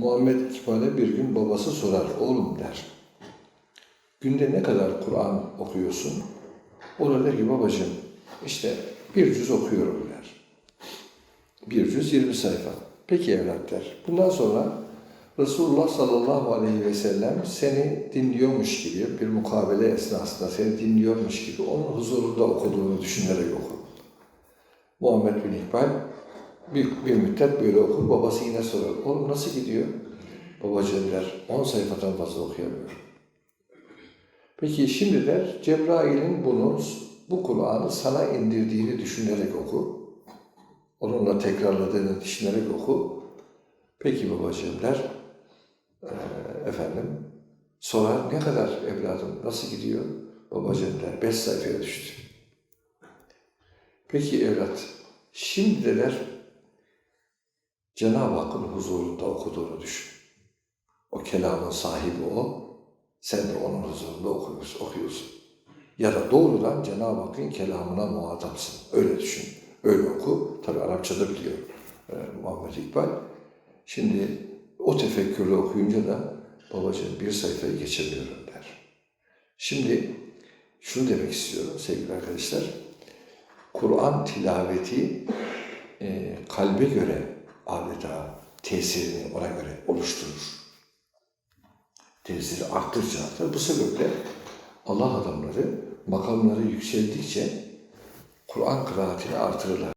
Muhammed İkbal'e bir gün babası sorar, oğlum der. Günde ne kadar Kur'an okuyorsun? O da der ki babacığım işte bir cüz okuyorum der. Bir cüz 20 sayfa. Peki evlat der. Bundan sonra Resulullah sallallahu aleyhi ve sellem seni dinliyormuş gibi bir mukabele esnasında seni dinliyormuş gibi onun huzurunda okuduğunu düşünerek oku. Muhammed bin İkbal bir, bir müddet böyle okur. Babası yine sorar. Oğlum nasıl gidiyor? Babacığım der 10 sayfadan fazla okuyamıyorum. Peki şimdi der Cebrail'in bunu, bu Kur'an'ı sana indirdiğini düşünerek oku. Onunla tekrarladığını düşünerek oku. Peki babacığım der. "Ee, efendim sorar ne kadar evladım nasıl gidiyor? Babacığım der beş sayfaya düştü. Peki evlat şimdi de der Cenab-ı Hakk'ın huzurunda okuduğunu düşün. O kelamın sahibi o. Sen de onun huzurunda okuyorsun. okuyorsun. Ya da doğrudan Cenab-ı Hakk'ın kelamına muhatapsın. Öyle düşün. Öyle oku. Tabi Arapçada biliyor e, Muhammed İkbal. Şimdi o tefekkürle okuyunca da babacığım bir sayfayı geçemiyorum der. Şimdi şunu demek istiyorum sevgili arkadaşlar. Kur'an tilaveti e, kalbe göre adeta tesirini ona göre oluşturur. Tesiri arttıkça artar. Bu sebeple Allah adamları makamları yükseldikçe Kur'an kıraatini artırırlar.